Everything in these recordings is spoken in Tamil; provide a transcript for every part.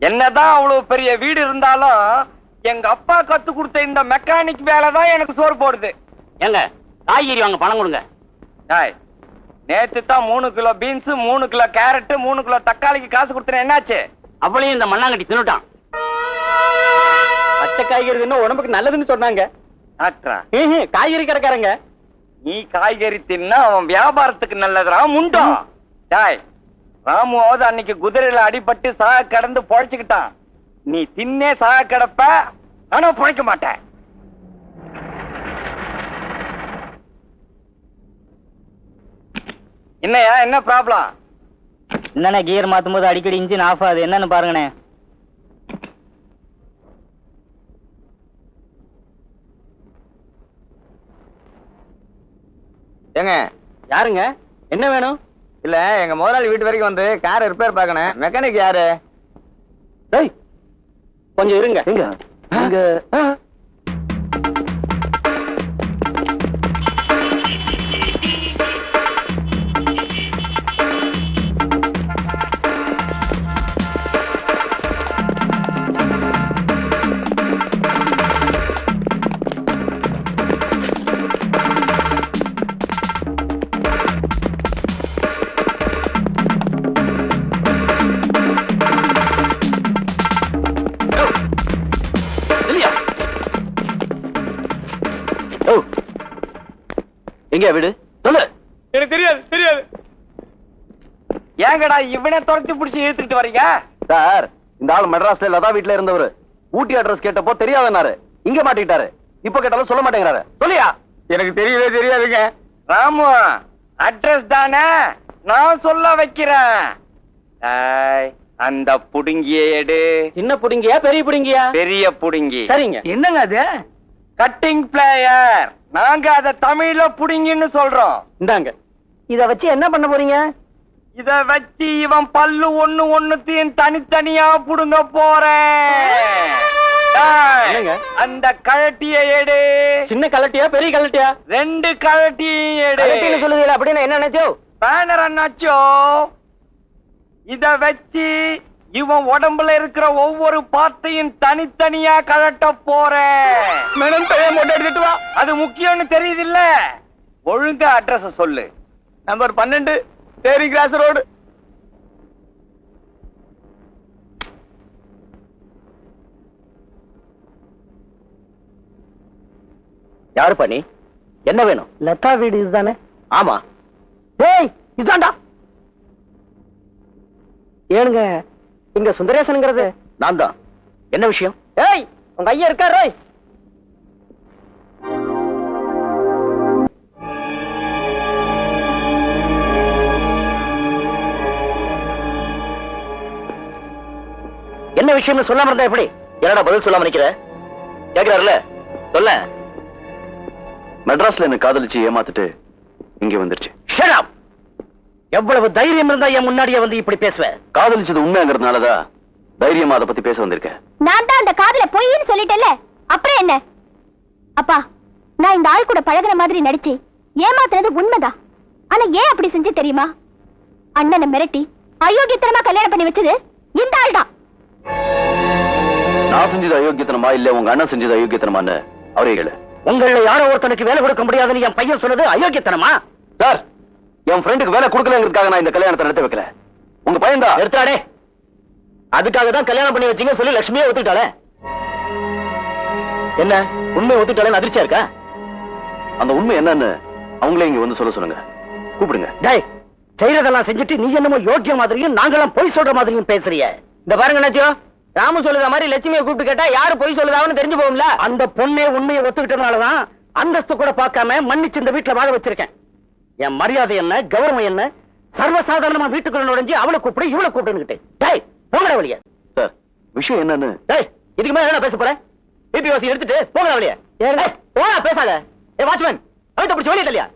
என்னதான் அவ்வளவு பெரிய வீடு இருந்தாலும் எங்க அப்பா கத்து கொடுத்த இந்த மெக்கானிக் வேலை தான் எனக்கு சோறு போடுது. ஏங்க காய்கறி வாங்க பணம் கொடுங்க. டேய் நேத்து தான் மூணு கிலோ பீன்ஸ் மூணு கிலோ கேரட் மூணு கிலோ தக்காளிக்கு காசு கொடுத்தேன் என்னாச்சு? அவளையும் இந்த மண்ணாங்கட்டி தின்னுட்டான். பச்சை காய்கறி தின்னா உடம்புக்கு நல்லதுன்னு சொன்னாங்க. டாக்டரா? காய்கறி கடைக்காரங்க. நீ காய்கறி தின்னா அவன் வியாபாரத்துக்கு நல்லதுடா முண்டம். டாய் ராமுவாவது அன்னைக்கு குதிரையில அடிபட்டு சாக கடந்து பொழைச்சுக்கிட்டான். நீ தின்னே சாக கிடப்ப ஆனா பொழைக்க மாட்டேன். என்னையா என்ன ப்ராப்ளம் என்னண்ணே கியர் மாத்தும் போது அடிக்கடி இன்ஜின் ஆஃப் ஆகுது. என்னன்னு பாருங்கண்ணே. ஏங்க யாருங்க? என்ன வேணும்? இல்ல எங்க முதலாளி வீட்டு வரைக்கும் வந்து கார் ரிப்பேர் பார்க்கணும். மெக்கானிக் யாரு? டேய் கொஞ்சம் இருங்க. இங்க எங்க வீடு? சொல்லு. எனக்கு தெரியாது தெரியாது. ஏங்கடா இவனை துரத்தி பிடிச்சி இழுத்துக்கிட்டு வர்றீங்க? சார் இந்த ஆள் மெட்ராஸ்ல லதா வீட்ல இருந்தவர். ஊட்டி அட்ரஸ் கேட்டப்போ தெரியாதனாரு. இங்க மாட்டிக்கிட்டாரு. இப்ப கேட்டாலும் சொல்ல மாட்டேங்கிறாரு. சொல்லியா? எனக்கு தெரியவே தெரியாதுங்க. ராமு அட்ரஸ் தானே? நான் சொல்ல வைக்கிறேன். அந்த புடுங்கிய எடு. சின்ன புடிங்கியா பெரிய புடிங்கியா? பெரிய புடுங்கி. சரிங்க. என்னங்க அது? கட்டிங் பிளேயர் நாங்க அத தமிழ்ல புடுங்கின்னு சொல்றோம். இந்தாங்க. இத வச்சு என்ன பண்ண போறீங்க? இத வச்சு இவன் பல்லு ஒண்ணு ஒண்ணுத்தையும் தனித்தனியா புடுங்க போறேன். டேய், என்னங்க? அந்த கழட்டிய எடு. சின்ன கலட்டியா பெரிய கலட்டியா ரெண்டு கழட்டியும் எடு. சொல்லுவீங்க அப்படின்னு என்ன நினைச்சோ பேனர் அண்ணாச்சோ இத வச்சு இவன் உடம்புல இருக்கிற ஒவ்வொரு பார்ட்டையும் தனித்தனியா கழட்ட போறேன். எடுத்துட்டு வா. அது முக்கியம்னு தெரியுது இல்ல ஒழுங்கா அட்ரஸ் சொல்லு. நம்பர் பன்னெண்டு தேரி கிராஸ் ரோடு யாரு பண்ணி என்ன வேணும்? லதா வீடு இதுதானே? ஆமா. ஏய் இதாண்டா. ஏனுங்க இங்க சுந்தரேசனுங்கிறது? நான் தான். என்ன விஷயம்? ஏய் உங்க ஐயா இருக்காரு. என்ன விஷயம்னு சொல்லாம இருந்தா எப்படி? என்னடா பதில் சொல்லாம நிக்கிற? கேக்குறாருல? சொல்ல மெட்ராஸ்ல என்ன காதலிச்சு ஏமாத்திட்டு இங்க வந்துருச்சு. ஷட் எவ்வளவு தைரியம் இருந்தா என் முன்னாடியே வந்து இப்படி பேசுவ? காதலிச்சது உண்மைங்கிறதுனாலதான் தைரியமா அதை பத்தி பேச வந்திருக்கேன் நான் தான் அந்த காதல பொய்ன்னு சொல்லிட்டேன்ல. அப்புறம் என்ன? அப்பா நான் இந்த ஆள் கூட பழகுற மாதிரி நடிச்சு ஏமாத்துறது உண்மைதான். ஆனா ஏன் அப்படி செஞ்சு தெரியுமா? அண்ணனை மிரட்டி அயோக்கியத்தனமா கல்யாணம் பண்ணி வச்சது இந்த ஆள் தான். நான் செஞ்சது அயோக்கியத்தனமா இல்ல உங்க அண்ணன் செஞ்சது அயோக்கியத்தனமான்னு அவரே கேளு. உங்கள யாரோ ஒருத்தனுக்கு வேலை கொடுக்க முடியாதுன்னு என் பையன் சொன்னது அயோக்கியத்தனமா? சார் என் ஃப்ரெண்டுக்கு வேலை கொடுக்கலங்கிறதுக்காக நான் இந்த கல்யாணத்தை நடத்த வைக்கல. உங்க பையன்தான் எடுத்தாடே அதுக்காக தான் கல்யாணம் பண்ணி வச்சீங்க சொல்லி லட்சுமியே ஒத்துக்கிட்டாளே. என்ன? உண்மை ஒத்துக்கிட்டாலே அதிர்ச்சியா இருக்கா? அந்த உண்மை என்னன்னு அவங்களே இங்க வந்து சொல்ல சொல்லுங்க. கூப்பிடுங்க. டேய் செய்யறதெல்லாம் செஞ்சுட்டு நீ என்னமோ யோக்கிய மாதிரியும் நாங்களாம் பொய் சொல்ற மாதிரியும் பேசுறிய. இந்த பாருங்க நச்சியோ ராமு சொல்லுற மாதிரி லட்சுமியை கூப்பிட்டு கேட்டா யாரு பொய் சொல்லுதான்னு தெரிஞ்சு போகும்ல அந்த பொண்ணே உண்மையை ஒத்துக்கிட்டதுனாலதான் அந்தஸ்து கூட பார்க்காம மன்னிச்சு இந்த வீட்டுல வாழ வச்சிருக்கேன். என் மரியாதை என்ன கௌரவம் என்ன? சர்வசாதாரணமா வீட்டுக்குள்ள நுழைஞ்சு அவளை கூப்பிடு இவளை கூப்பிடுன்னுகிட்டு டேய் போங்கடா வழிய சார் விஷயம் என்னன்னு? டேய் இதுக்கு மேல என்ன பேச போறேன் பிபி வாசி எடுத்துட்டு போங்கடா வழிய போடா பேசாத. ஏ வாட்ச்மேன் அழுத்த பிடிச்சி வெளியே தள்ளியா?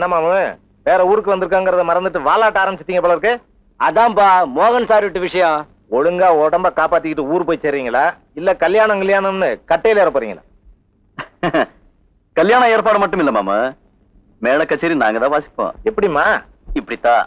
என்ன மாமு வேற ஊருக்கு வந்திருக்காங்கறத மறந்துட்டு வாலாட்ட ஆரம்பிச்சிட்டீங்க போல இருக்கு. அதான்பா மோகன் சார் விட்டு விஷயம். ஒழுங்கா உடம்ப காப்பாத்திக்கிட்டு ஊர் போய் சேர்றீங்களா இல்ல கல்யாணம் கல்யாணம்னு கட்டையில ஏற போறீங்களா? கல்யாண ஏற்பாடு மட்டும் இல்ல மாமா. மேல கச்சேரி நாங்க தான் வாசிப்போம். எப்படிம்மா? இப்படித்தான்.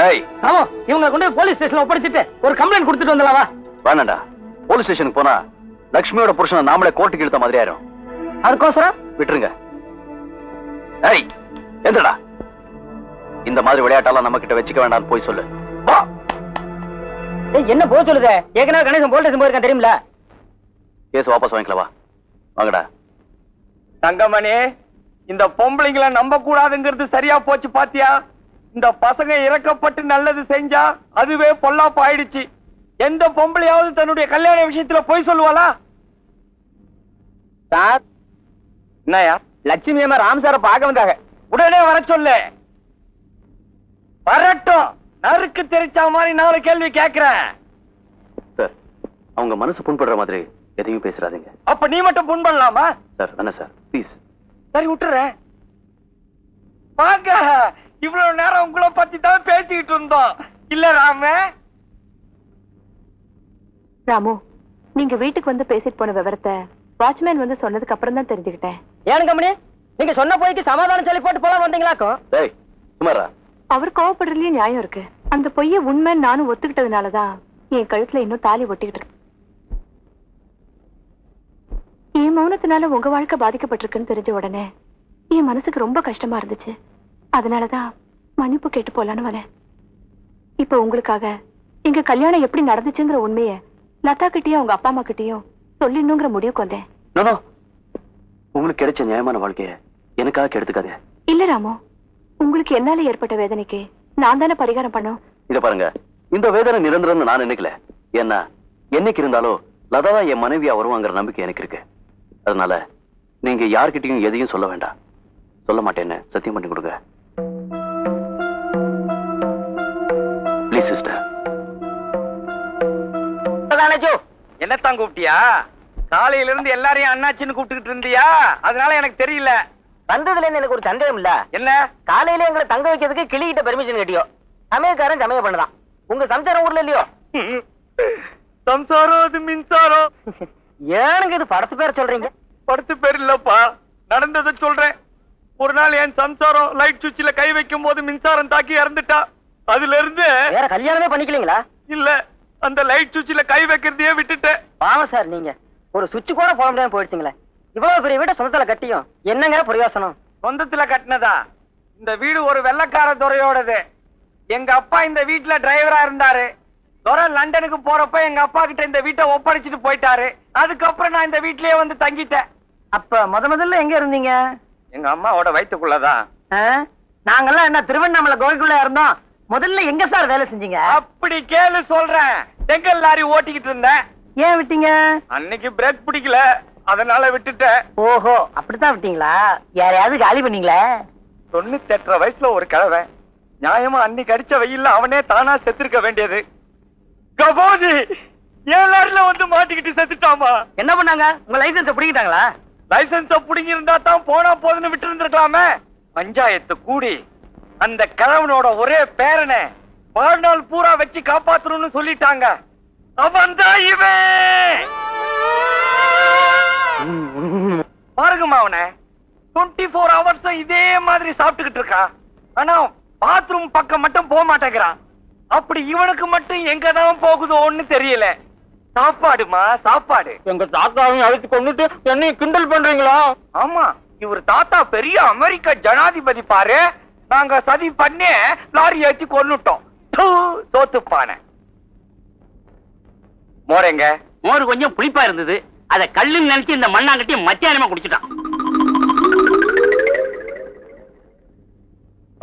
ஏய். ஆமா இவங்க கொண்டு போய் போலீஸ் ஸ்டேஷன்ல ஒப்படைச்சிட்டு ஒரு கம்ப்ளைண்ட் கொடுத்துட்டு வந்துடலாம் வேணாண்டா. போலீஸ் ஸ்டேஷனுக்கு போனா லக்ஷ்மியோட புருஷனை நாமளே கோர்ட்டுக்கு இழுத்த மாதிரி ஆயிரும். அதுக்கோசரம்? விட்டுருங்க. ஏய் இந்த மாதிரி விளையாட்டெல்லாம் நம்ம கிட்ட வச்சுக்க வேண்டாம்னு போய் சொல்லு. வா. என்ன போக சொல்லுதே? ஏற்கனவே கணேசன் போலீஸ் போயிருக்கேன் தெரியுமில கேஸ் வாபஸ் வாங்கிக்கலாம் வா. வாங்கடா. தங்கமணி இந்த பொம்பளைங்களை நம்ப கூடாதுங்கிறது சரியா போச்சு பாத்தியா? இந்த பசங்க இறக்கப்பட்டு நல்லது செஞ்சா அதுவே பொல்லாப்பு ஆயிடுச்சு எந்த பொம்பளையாவது தன்னுடைய கல்யாண விஷயத்துல போய் சொல்லுவாளா? சார். என்னயா லட்சுமி அம்மா ராம் சாரை பார்க்க வந்தாங்க. உடனே வர சொல்லு. வரட்டும். நறுக்கு தெரிச்ச மாதிரி நாலு கேள்வி கேக்குறேன். சார் அவங்க மனசு புண்படுற மாதிரி எதையும் பேசுறாதீங்க. அப்ப நீ மட்டும் புண் பண்ணலாமா சார் வேணா சார். ப்ளீஸ் சரி விட்டுறேன். வாங்க. இவ்வளவு நேரம் உங்களை பத்தி தான் பேசிக்கிட்டு இருந்தோம். இல்ல ராம? ராமு நீங்க வீட்டுக்கு வந்து பேசிட்டு போன விவரத்தை வாட்ச்மேன் வந்து சொன்னதுக்கு அப்புறம் தான் தெரிஞ்சுக்கிட்டேன். ஏன் கம்பெனி நீங்க சொன்ன போய்க்கு சமாதானம் சொல்லி போட்டு போலாம் வந்தீங்களாக்கும் டேய் சுமாரா அவர் கோவப்படுறதுலயும் நியாயம் இருக்கு. அந்த பொய்ய உண்மைன்னு நானும் ஒத்துக்கிட்டதுனாலதான் என் கழுத்துல இன்னும் தாலி ஒட்டிக்கிட்டு இருக்கு. என் மௌனத்தினால உங்க வாழ்க்கை பாதிக்கப்பட்டிருக்குன்னு தெரிஞ்ச உடனே என் மனசுக்கு ரொம்ப கஷ்டமா இருந்துச்சு. அதனாலதான் மன்னிப்பு கேட்டு போலான்னு வரேன் இப்ப உங்களுக்காக எங்க கல்யாணம் எப்படி நடந்துச்சுங்கிற உண்மைய லதா கிட்டயும் அவங்க அப்பா அம்மா கிட்டயும் சொல்லிடணுங்கிற முடிவுக்கு வந்தேன். உங்களுக்கு கிடைச்ச நியாயமான வாழ்க்கைய எனக்காக கெடுத்துக்காதே. இல்ல ராமு உங்களுக்கு என்னால ஏற்பட்ட வேதனைக்கு நான் தானே பரிகாரம் பண்ணும். இத பாருங்க. இந்த வேதனை நிரந்தரம்னு நான் நினைக்கல. ஏன்னா என்னைக்கு இருந்தாலும் லதாவா என் மனைவியா வருவாங்கிற நம்பிக்கை எனக்கு இருக்கு. அதனால நீங்க யார்கிட்டயும் எதையும் சொல்ல வேண்டாம். சொல்ல மாட்டேன்னு சத்தியம் பண்ணி கொடுங்க. ப்ளீஸ் சிஸ்டர் தானே என்னத்தான் கூப்பிட்டியா? காலையில இருந்து எல்லாரையும் அண்ணாச்சின்னு கூப்பிட்டுக்கிட்டு இருந்தியா? அதனால எனக்கு தெரியல. வந்ததுல இருந்து எனக்கு ஒரு சந்தேகம் இல்ல. என்ன? காலையில எங்களை தங்க வைக்கிறதுக்கு கிளிகிட்ட பெர்மிஷன் கேட்டியோ? சமயக்காரன் சமயம் பண்ணதான். உங்க சம்சாரம் ஊர்ல இல்லையோ? சம்சாரம் அது மின்சாரம். ஏனுங்க இது படத்து பேர் சொல்றீங்க? படுத்து பேர் இல்லப்பா. நடந்ததை சொல்றேன். ஒரு நாள் என் சம்சாரம் லைட் சுவிட்சில கை வைக்கும் போது மின்சாரம் தாக்கி இறந்துட்டா. அதுல இருந்து வேற கல்யாணமே பண்ணிக்கலீங்களா? இல்ல அந்த லைட் சுவிட்சில கை வைக்கிறதையே விட்டுட்டேன். பாவம் சார் நீங்க. ஒரு சுவிட்ச் கூட போட முடியாம போயிடுச்சுங்களே. இவ்வளவு பெரிய வீட்டை சொந்தத்துல கட்டியும் என்னங்க பிரயோசனம்? சொந்தத்துல கட்டினதா? இந்த வீடு ஒரு வெள்ளக்கார துறையோடது. எங்க அப்பா இந்த வீட்டுல டிரைவரா இருந்தாரு. துரை லண்டனுக்கு போறப்ப எங்க அப்பா கிட்ட இந்த வீட்டை ஒப்படைச்சிட்டு போயிட்டாரு. அதுக்கப்புறம் நான் இந்த வீட்லயே வந்து தங்கிட்டேன். அப்ப முத முதல்ல எங்க இருந்தீங்க? எங்க அம்மாவோட வயித்துக்குள்ளதான். நாங்கெல்லாம் என்ன திருவண்ணாமலை கோயிலுக்குள்ள இருந்தோம்? முதல்ல எங்க சார் வேலை செஞ்சீங்க? அப்படி கேளு சொல்றேன். செங்கல் லாரி ஓட்டிக்கிட்டு இருந்தேன். ஏன் விட்டீங்க? அன்னைக்கு பிரேக் பிடிக்கல. அதனால விட்டுட்டேன். ஓஹோ அப்படித்தான் விட்டீங்களா? யாரையாவது காலி பண்ணீங்களா? தொண்ணூத்தி எட்டரை வயசுல ஒரு கிழவன். நியாயமா அன்னைக்கு அடிச்ச வெயில்ல அவனே தானா செத்துருக்க வேண்டியது. கபோதி லாரில வந்து மாட்டிக்கிட்டு செத்துட்டாமா? என்ன பண்ணாங்க? உங்க லைசன்ஸ் பிடிக்கிட்டாங்களா லைசன்ஸ புடுங்கி இருந்தா தான் போனா போதுன்னு விட்டு இருந்திருக்கலாமே பஞ்சாயத்து கூடி அந்த கிழவனோட ஒரே பேரனை வாழ்நாள் பூரா வச்சு காப்பாத்தணும்னு சொல்லிட்டாங்க. அவன் தான் இவன்! பாருங்கம்மா அவனை டுவெண்ட்டி ஃபோர் ஹவர்ஸ் இதே மாதிரி சாப்பிட்டுக்கிட்டு இருக்கான். ஆனா பாத்ரூம் பக்கம் மட்டும் போக மாட்டேங்கிறான். அப்படி இவனுக்கு மட்டும் எங்கதான் போகுதோன்னு தெரியல. சாப்பாடுமா சாப்பாடு. எங்க தாத்தாவையும் அழைத்து கொண்டுட்டு என்னையும் கிண்டல் பண்றீங்களா? ஆமா இவர் தாத்தா பெரிய அமெரிக்க ஜனாதிபதி பாரு. நாங்க சதி பண்ணி லாரி ஏத்தி கொண்டுட்டோம் தூ, தோத்துப்பான. எங்க? மோர் கொஞ்சம் புளிப்பா இருந்தது. அத கல்லுன்னு நினைச்சு இந்த மண்ணாங்கட்டி மத்தியானமா குடிச்சிட்டான்.